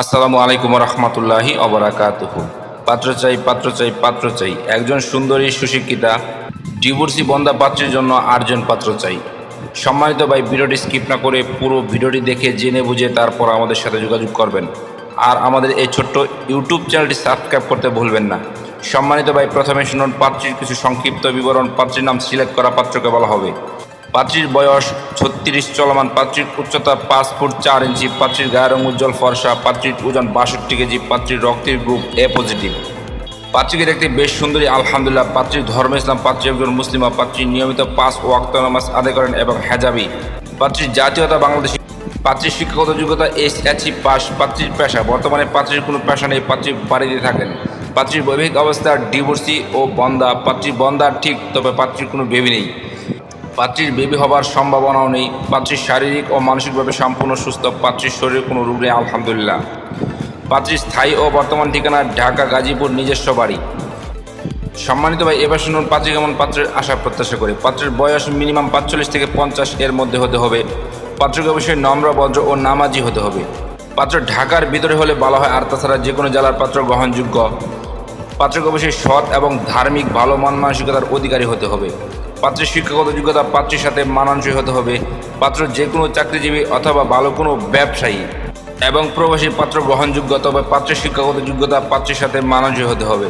আসসালামু আলাইকুম রহমতুল্লাহি অবরাকাতুহ পাত্র চাই পাত্র চাই পাত্র চাই। একজন সুন্দরী, সুশিক্ষিতা, ডিভোর্সি বন্ধা পাত্রের জন্য আটজন পাত্র চাই। সম্মানিত ভাই, ভিডিওটি স্কিপ না করে পুরো ভিডিওটি দেখে, জেনে বুঝে তারপর আমাদের সাথে যোগাযোগ করবেন। আর আমাদের এই ছোট্ট ইউটিউব চ্যানেলটি সাবস্ক্রাইব করতে ভুলবেন না। সম্মানিত ভাই, প্রথমে শুনুন পাত্রীর কিছু সংক্ষিপ্ত বিবরণ। পাত্রীর নাম সিলেক্ট করা পাত্রকে বলা হবে। পাত্রীর বয়স ছত্রিশ, চলমান পাত্রীর উচ্চতা পাঁচ ফুট চার ইঞ্চি, পাত্রীর গায়ের রং উজ্জ্বল, ফর্সা, পাত্রীর ওজন বাষট্টি কেজি, পাত্রীর রক্তের গ্রুপ এ পজিটিভ। পাত্রীকে দেখতে বেশ সুন্দরী, আলহামদুলিল্লাহ। পাত্রীর ধর্ম ইসলাম, পাত্রী একজন মুসলিমা পাত্রী নিয়মিত পাঁচ ওয়াক্ত নামাজ আদায় করেন এবং হেজাবি। পাত্রীর জাতীয়তা বাংলাদেশী। পাত্রীর শিক্ষাগত যোগ্যতা এস এইচই পাস। পাত্রীর পেশা। বর্তমানে পাত্রীর কোনো পেশা নেই, পাত্রী বাড়িতে থাকেন। পাত্রীর বৈবাহিক অবস্থা, ডিভোর্সি ও বন্দা পাত্রীর বন্দা ঠিক, তবে পাত্রীর কোনো বেবি নেই। পাত্রীর বেবি হবার সম্ভাবনাও নেই। পাত্রীর শারীরিক ও মানসিকভাবে সম্পূর্ণ সুস্থ। পাত্রীর শরীরে কোনো রোগ নেই, আলহামদুলিল্লাহ। পাত্রীর স্থায়ী ও বর্তমান ঠিকানা ঢাকা, গাজীপুর, নিজস্ব বাড়ি। সম্মানিত ভাই, এবার শুনুন পাত্রী কেমন, পাত্রের আশা, প্রত্যাশা করে। পাত্রের বয়স মিনিমাম পাঁচচল্লিশ থেকে পঞ্চাশ, এর মধ্যে হতে হবে। পাত্রকে অবশ্যই নম্র বজ্র ও নামাজি হতে হবে। পাত্র ঢাকার ভিতরে হলে ভালো হয়, আর তাছাড়া যে কোনো জেলার পাত্র গ্রহণযোগ্য। পাত্রকে অবশ্যই সৎ এবং ধার্মিক, ভালো মন মানসিকতার অধিকারী হতে হবে। পাত্রের শিক্ষাগত যোগ্যতা পাত্রীর সাথে মানানসই হতে হবে। পাত্র যে কোনো চাকরিজীবী অথবা ভালো কোনো ব্যবসায়ী এবং প্রবাসী পাত্র গ্রহণযোগ্য তবে পাত্রের শিক্ষাগত যোগ্যতা পাত্রের সাথে মানানসই হতে হবে।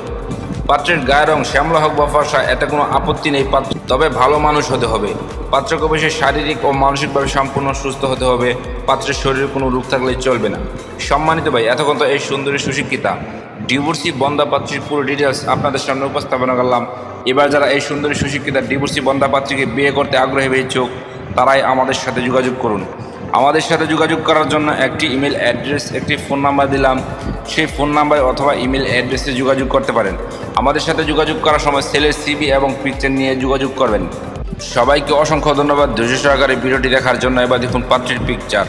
পাত্রের গায়ের রং শ্যামলা হোক বা ফর্সা, এতে কোনো আপত্তি নেই পাত্র। তবে ভালো মানুষ হতে হবে। পাত্রকে অবশ্যই শারীরিক ও মানসিকভাবে সম্পূর্ণ সুস্থ হতে হবে। পাত্রের শরীরে কোনো রোগ থাকলে চলবে না। সম্মানিত ভাই, এতক্ষণ তো এই সুন্দরী সুশিক্ষিতা। ডিভোর্সি বন্দা পাত্রীর পুরো ডিটেলস আপনাদের সামনে উপস্থাপনা করলাম। এবার যারা এই সুন্দরী সুশিক্ষিতা ডিভোর্সি বন্ধাপাত্রীকে বিয়ে করতে আগ্রহী হয়েছুক তারাই আমাদের সাথে যোগাযোগ করুন। আমাদের সাথে যোগাযোগ করার জন্য একটি ইমেল অ্যাড্রেস, একটি ফোন নাম্বার দিলাম। সেই ফোন নাম্বার অথবা ইমেল অ্যাড্রেসে যোগাযোগ করতে পারেন। আমাদের সাথে যোগাযোগ করার সময় সেলের সিবি এবং পিকচার নিয়ে যোগাযোগ করবেন। সবাইকে অসংখ্য ধন্যবাদ। ধৈর্য সহকারে ভিডিওটি দেখার জন্য এবার দেখুন পাত্রীর পিকচার।